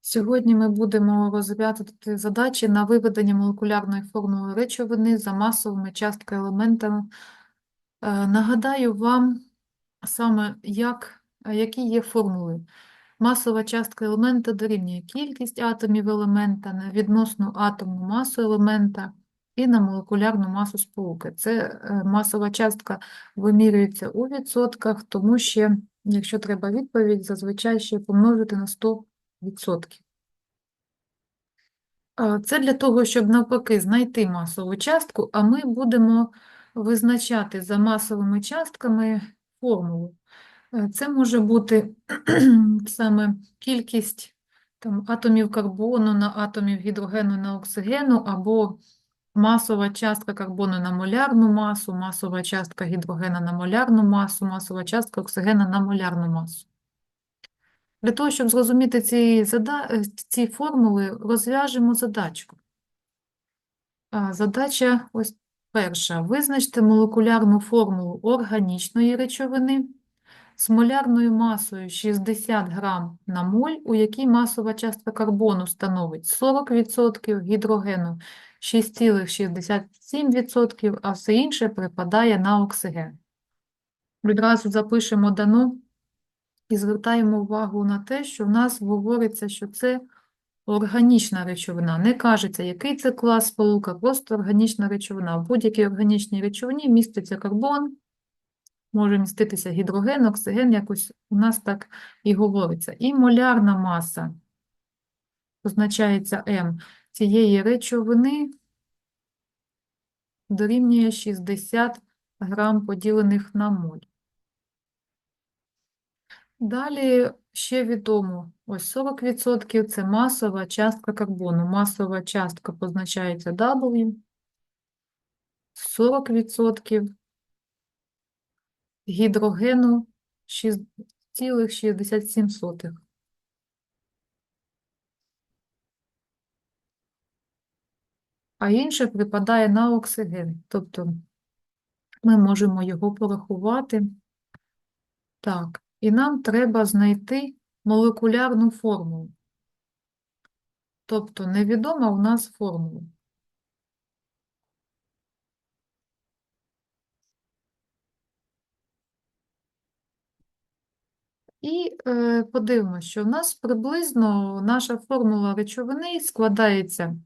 Сьогодні ми будемо розглядати задачі на виведення молекулярної формули речовини за масовими частками елементами. Е, Нагадаю вам саме, як, які є формули. Масова частка елемента дорівнює кількість атомів елемента на відносну атомну масу елемента і на молекулярну масу сполуки. Це е, масова частка вимірюється у відсотках, тому що, якщо треба відповідь, зазвичай ще помножити на 100%. А, Це для того, щоб навпаки знайти масову частку, а ми будемо визначати за масовими частками формулу. Е, Це може бути саме кількість там, атомів карбону на атомів гідрогену на оксигену, або масова частка карбону на молярну масу, масова частка гідрогена на молярну масу, масова частка оксигена на молярну масу. Для того, щоб зрозуміти ці, е, ці формули, розв'яжемо задачку. Задача ось перша. Визначте молекулярну формулу органічної речовини з молярною масою 60 грам на моль, у якій масова частка карбону становить 40%, гідрогену 6,67%, а все інше припадає на оксиген. Відразу запишемо дано і звертаємо увагу на те, що в нас говориться, що це органічна речовина. Не кажеться, який це клас сполука, просто органічна речовина. В будь-якій органічній речовині міститься карбон, може міститися гідроген, оксиген, якось у нас так і говориться. І молярна маса, позначається М, цієї речовини дорівнює 60 грам поділених на моль. Далі ще відомо, ось 40% це масова частка карбону. Масова частка позначається W. 40% гідрогену 6,67. А інше припадає на оксиген. Тобто ми можемо його порахувати. Так, і нам треба знайти молекулярну формулу. Тобто невідома у нас формула. І е, подивимося, що в нас приблизно наша формула речовини складається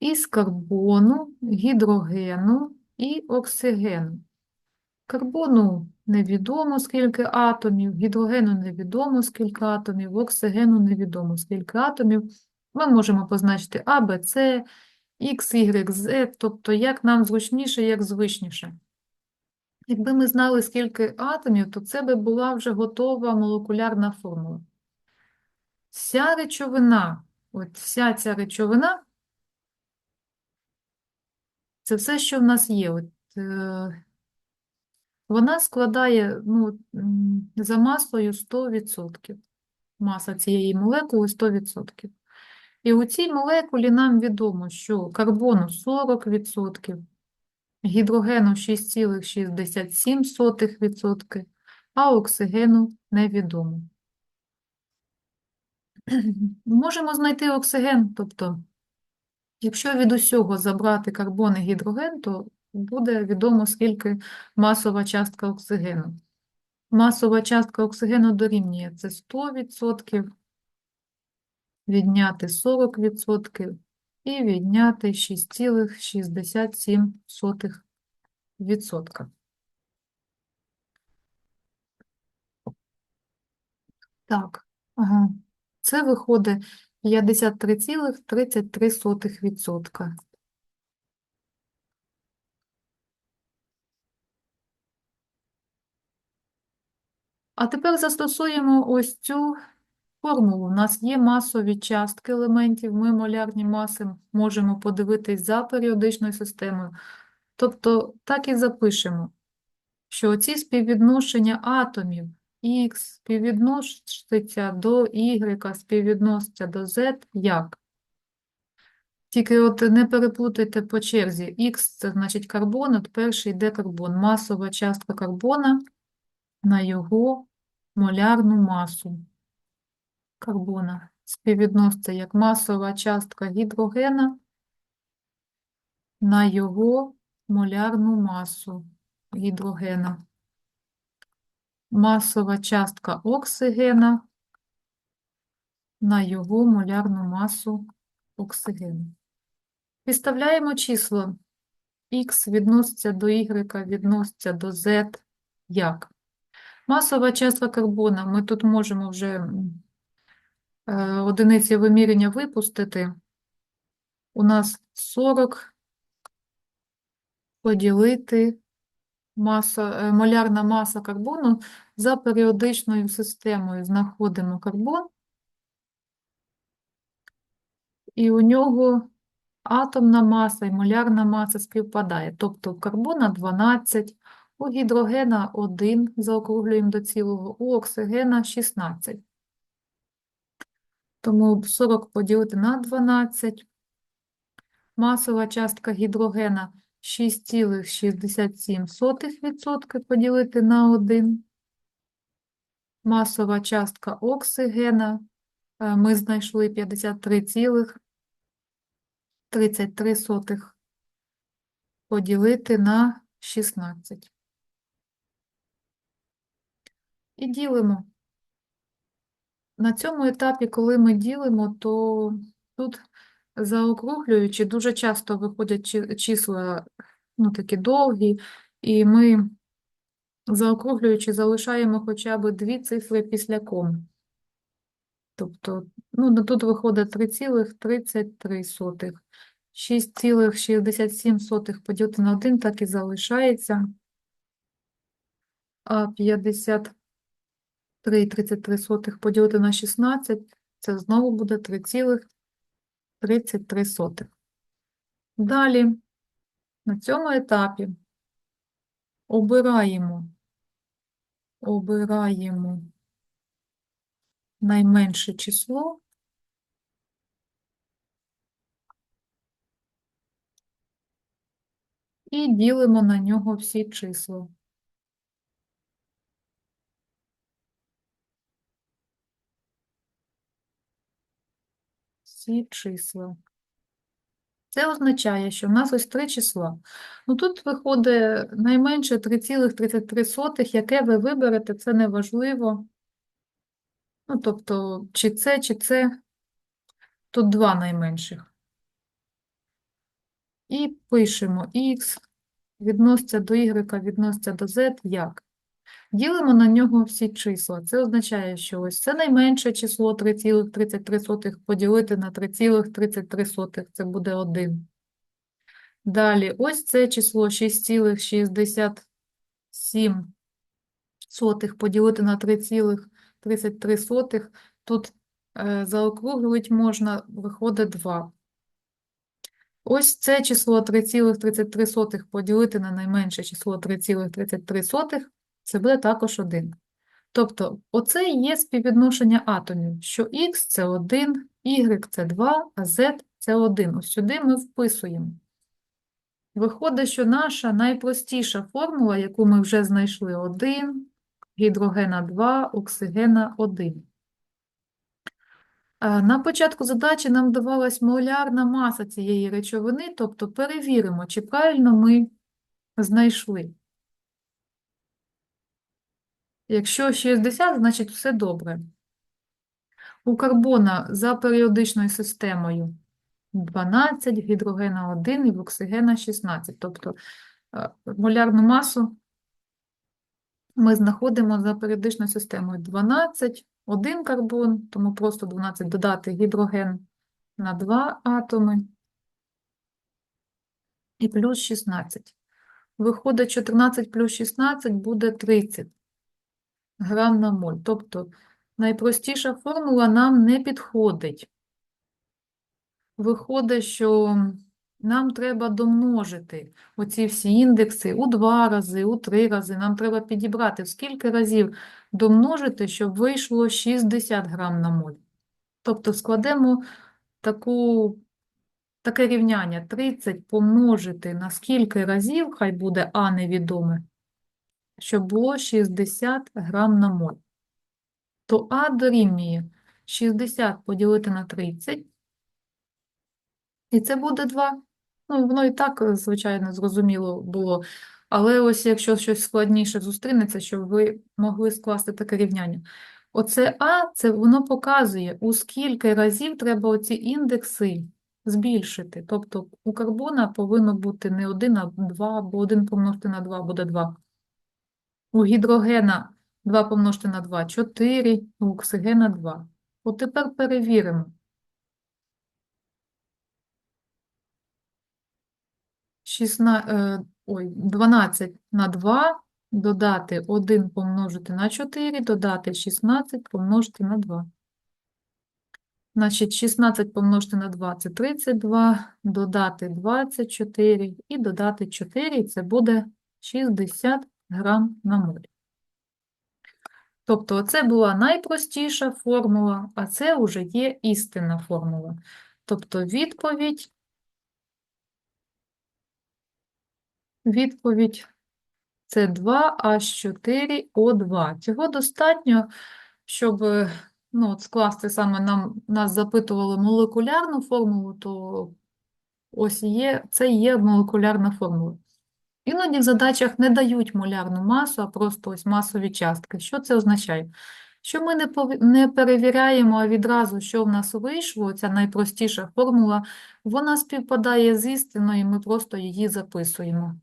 із карбону, гідрогену і оксигену. Карбону невідомо скільки атомів, гідрогену невідомо скільки атомів, оксигену невідомо скільки атомів. Ми можемо позначити А, Б, С, X, Y, Z, тобто як нам зручніше, як звичніше. Якби ми знали, скільки атомів, то це би була вже готова молекулярна формула. Вся речовина, от вся ця речовина, це все, що в нас є. От, е, вона складає ну, за масою 100%. Маса цієї молекули 100%. І у цій молекулі нам відомо, що карбону 40%, гідрогену 6,67%, а оксигену невідомо. Можемо знайти оксиген, тобто, якщо від усього забрати карбон і гідроген, то буде відомо, скільки масова частка оксигену. Масова частка оксигену дорівнює це 100%, відняти 40% і відняти 6,67%. Так, ага. Це виходить 53,33%. А тепер застосуємо ось цю формулу. У нас є масові частки елементів, ми молярні маси можемо подивитись за періодичною системою. Тобто так і запишемо, що ці співвідношення атомів Х співвідноситься до Y, співвідноситься до Z як? Тільки от не переплутайте по черзі. Х це значить карбон, от перший йде карбон. Масова частка карбона на його молярну масу. карбона співвідноситься як масова частка гідрогена на його молярну масу гідрогена. Масова частка оксигена на його молярну масу оксигену. Підставляємо число. Х відноситься до Y, відноситься до Z. Як? Масова частка карбона. Ми тут можемо вже е, одиниці виміряння випустити. У нас 40 поділити маса, е, молярна маса карбону за періодичною системою. Знаходимо карбон, і у нього атомна маса і молярна маса співпадає. Тобто карбона 12, у гідрогена 1, заокруглюємо до цілого, у оксигена 16. Тому 40 поділити на 12. Масова частка гідрогена 6,67% поділити на 1. Масова частка оксигена е, ми знайшли 53,33 поділити на 16. І ділимо. На цьому етапі, коли ми ділимо, то тут заокруглюючи, дуже часто виходять числа ну, такі довгі, і ми, заокруглюючи, залишаємо хоча б дві цифри після ком. Тобто, ну, тут виходить 3,33, 6,67 поділити на 1, так і залишається. 50. 3,33 поділити на 16, це знову буде 3,33. Далі на цьому етапі обираємо, обираємо найменше число. І ділимо на нього всі числа. Всі числа. Це означає, що в нас ось три числа. Ну тут виходить найменше 3,33, яке ви виберете, це не важливо. Ну, тобто, чи це, чи це, тут два найменших. І пишемо х відноситься до y, відноситься до z, як? Ділимо на нього всі числа. Це означає, що ось це найменше число 3,33 поділити на 3,33, це буде 1. Далі, ось це число 6,67 поділити на 3,33. Тут е, заокруглювати можна, виходить 2. Ось це число 3,33 поділити на найменше число 3,33, це буде також 1. Тобто, оце і є співвідношення атомів, що Х – це 1, Y – це 2, а Z – це 1. Ось сюди ми вписуємо. Виходить, що наша найпростіша формула, яку ми вже знайшли, 1, гідрогена 2, оксигена 1. На початку задачі нам давалась молярна маса цієї речовини, тобто перевіримо, чи правильно ми знайшли. Якщо 60, значить все добре. У карбона за періодичною системою 12, гідрогена 1 і оксигена 16. Тобто е, молярну масу ми знаходимо за періодичною системою 12, 1 карбон, тому просто 12 додати гідроген на 2 атоми і плюс 16. Виходить, 14 плюс 16 буде 30 грам на моль. Тобто найпростіша формула нам не підходить. Виходить, що нам треба домножити оці всі індекси у два рази, у три рази. Нам треба підібрати в скільки разів домножити, щоб вийшло 60 грам на моль. Тобто складемо таку, таке рівняння 30 помножити на скільки разів, хай буде А невідоме, щоб було 60 грам на моль. То А дорівнює 60 поділити на 30. І це буде 2. Ну, воно і так, звичайно, зрозуміло було. Але ось якщо щось складніше зустрінеться, щоб ви могли скласти таке рівняння. Оце А, це воно показує, у скільки разів треба оці індекси збільшити. Тобто у карбона повинно бути не 1, а 2, бо 1 помножити на 2 буде 2. У гідрогена 2 помножити на 2 – 4, у оксигена 2. От тепер перевіримо. 16, е, ой, 12 на 2, додати 1 помножити на 4, додати 16 помножити на 2. Значить, 16 помножити на 2 – це 32, додати 24 і додати 4, це буде 60 грам на моль. Тобто це була найпростіша формула, а це вже є істинна формула. Тобто відповідь Відповідь це 2H4O2. Цього достатньо, щоб ну, от скласти саме нам, нас запитували молекулярну формулу, то ось є, це є молекулярна формула. Іноді в задачах не дають молярну масу, а просто ось масові частки. Що це означає? Що ми не, не перевіряємо а відразу, що в нас вийшло, ця найпростіша формула, вона співпадає з істиною, і ми просто її записуємо.